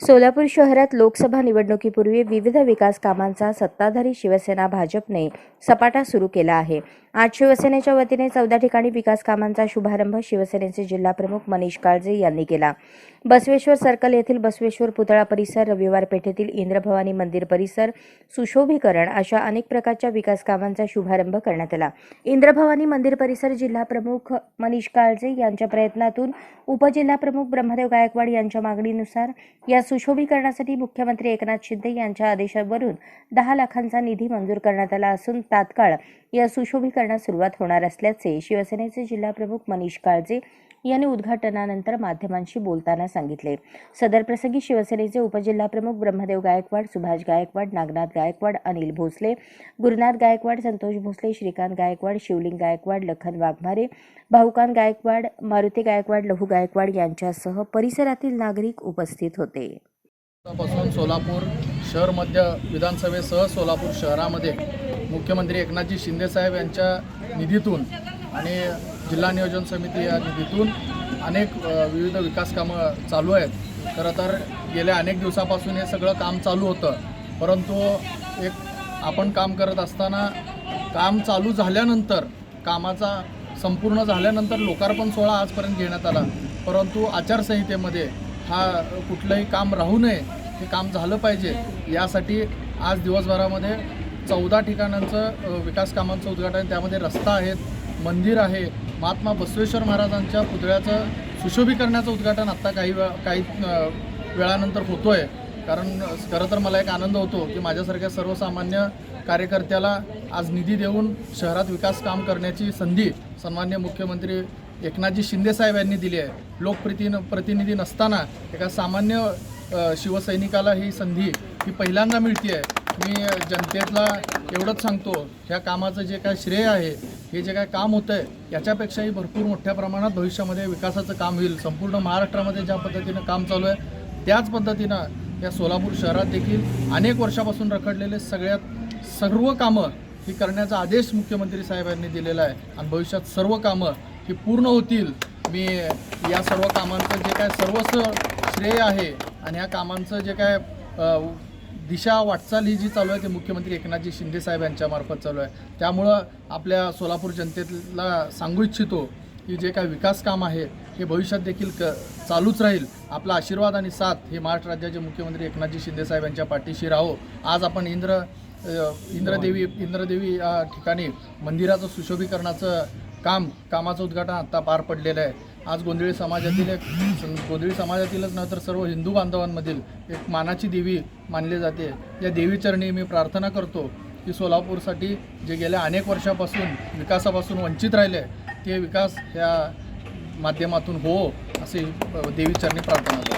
सोलापूर शहरात लोकसभा निवडणुकीपूर्वी विविध विकास कामांचा सत्ताधारी शिवसेना भाजपने सपाटा सुरू केला आहे. आज शिवसेनेच्या वतीने चौदा ठिकाणी विकास कामांचा शुभारंभ शिवसेनेचे जिल्हाप्रमुख मनीष काळजे यांनी केला. बसवेश्वर सर्कल येथील बसवेश्वर पुतळा परिसर रविवार पेठेतील इंद्रभवानी मंदिर परिसर सुशोभीकरण अशा अनेक प्रकारच्या विकास कामांचा शुभारंभ करण्यात आला. इंद्रभवानी मंदिर परिसर जिल्हाप्रमुख मनीष काळजे यांच्या प्रयत्नातून उपजिल्हाप्रमुख ब्रह्मदेव गायकवाड यांच्या मागणीनुसार या सुशोभीकरणासाठी मुख्यमंत्री एकनाथ शिंदे यांच्या आदेशावरून दहा लाखांचा निधी मंजूर करण्यात आला असून तात्काळ या करण्यास सुरुवात होणार असल्याचे शिवसेनेचे जिल्हाप्रमुख मनीष काळजे यांनी उद्घाटनानंतर माध्यमांशी बोलताना सांगितले. सदर प्रसंगी शिवसेनेचे उपजिल्हाप्रमुख ब्रह्मदेव गायकवाड सुभाष गायकवाड नागनाथ गायकवाड अनिल भोसले गुरुनाथ गायकवाड संतोष भोसले श्रीकांत गायकवाड शिवलिंग गायकवाड लखन वाघमारे भाऊकांत गायकवाड मारुती गायकवाड लहू गायकवाड यांच्यासह परिसरातील नागरिक उपस्थित होते. पासून सोलापूर शहर मध्य विधानसभेसह सोलापूर शहरामध्ये मुख्यमंत्री एकनाथजी शिंदेसाहेब यांच्या निधीतून आणि जिल्हा नियोजन समिती या निधीतून अनेक विविध विकास कामं चालू आहेत. खरं तर गेल्या अनेक दिवसापासून हे सगळं काम चालू होतं. परंतु एक आपण काम करत असताना काम चालू झाल्यानंतर कामाचा संपूर्ण झाल्यानंतर लोकार्पण सोहळा आजपर्यंत घेण्यात आला. परंतु आचारसंहितेमध्ये हा कुठलंही काम राहू नये हे काम झालं पाहिजे. यासाठी आज दिवसभरामध्ये चौदा ठिकाणांचं विकास कामांचं उद्घाटन त्यामध्ये रस्ता आहेत मंदिर आहे महात्मा बसवेश्वर महाराजांच्या पुतळ्याचं सुशोभीकरणाचं उद्घाटन आत्ता काही वेळा काही वेळानंतर होतो आहे कारण खरं तर मला एक आनंद होतो की माझ्यासारख्या सर्वसामान्य कार्यकर्त्याला आज निधी देऊन शहरात विकास काम करण्याची संधी सन्मान्य मुख्यमंत्री एकनाथजी शिंदेसाहेब यांनी दिली आहे. लोकप्रति प्रतिनिधी नसताना एका सामान्य शिवसैनिकाला ही संधी ही पहिल्यांदा मिळते आहे मी जनतेतला एवढंच सांगतो ह्या कामाचं जे काय श्रेय आहे हे जे काय काम होतं आहे याच्यापेक्षाही भरपूर मोठ्या प्रमाणात भविष्यामध्ये विकासाचं काम होईल. संपूर्ण महाराष्ट्रामध्ये ज्या पद्धतीनं काम चालू आहे त्याच पद्धतीनं या सोलापूर शहरात देखील अनेक वर्षापासून रखडलेले सगळ्यात सर्व कामं ही करण्याचा आदेश मुख्यमंत्री साहेबांनी दिलेला आहे. आणि भविष्यात सर्व कामं ही पूर्ण होतील. मी या सर्व कामांचं जे काय सर्वस्व श्रेय आहे आणि या कामांचं जे काय दिशा वाटचाल ही जी चालू आहे ते मुख्यमंत्री एकनाथजी शिंदे साहेब यांच्यामार्फत चालू आहे. त्यामुळं आपल्या सोलापूर जनतेला सांगू इच्छितो की जे काय विकास काम आहे हे भविष्यात देखील क चालूच राहील. आपला आशीर्वाद आणि साथ हे महाराष्ट्र राज्याचे मुख्यमंत्री एकनाथजी शिंदे साहेब यांच्या पाठीशी राहो. आज आपण इंद्र इंद्रदेवी इंद्रदेवी या ठिकाणी मंदिराचं सुशोभीकरणाचं काम कामाचं उद्घाटन आत्ता पार पडलेलं आहे. आज गोंधळी समाजातील एक गोंधळी समाजातीलच नव्हे तर सर्व हिंदू बांधवांमधील एक मानाची देवी मानली जाते. या देवीचरणी मी प्रार्थना करतो की सोलापूरसाठी जे गेल्या अनेक वर्षापासून विकासापासून वंचित राहिले ते विकास ह्या माध्यमातून हो असे देवीचरणी प्रार्थना करतो.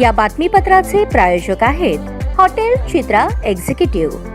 या बातमीपत्राचे प्रायोजक आहेत हॉटेल चित्रा एक्झिक्युटिव्ह.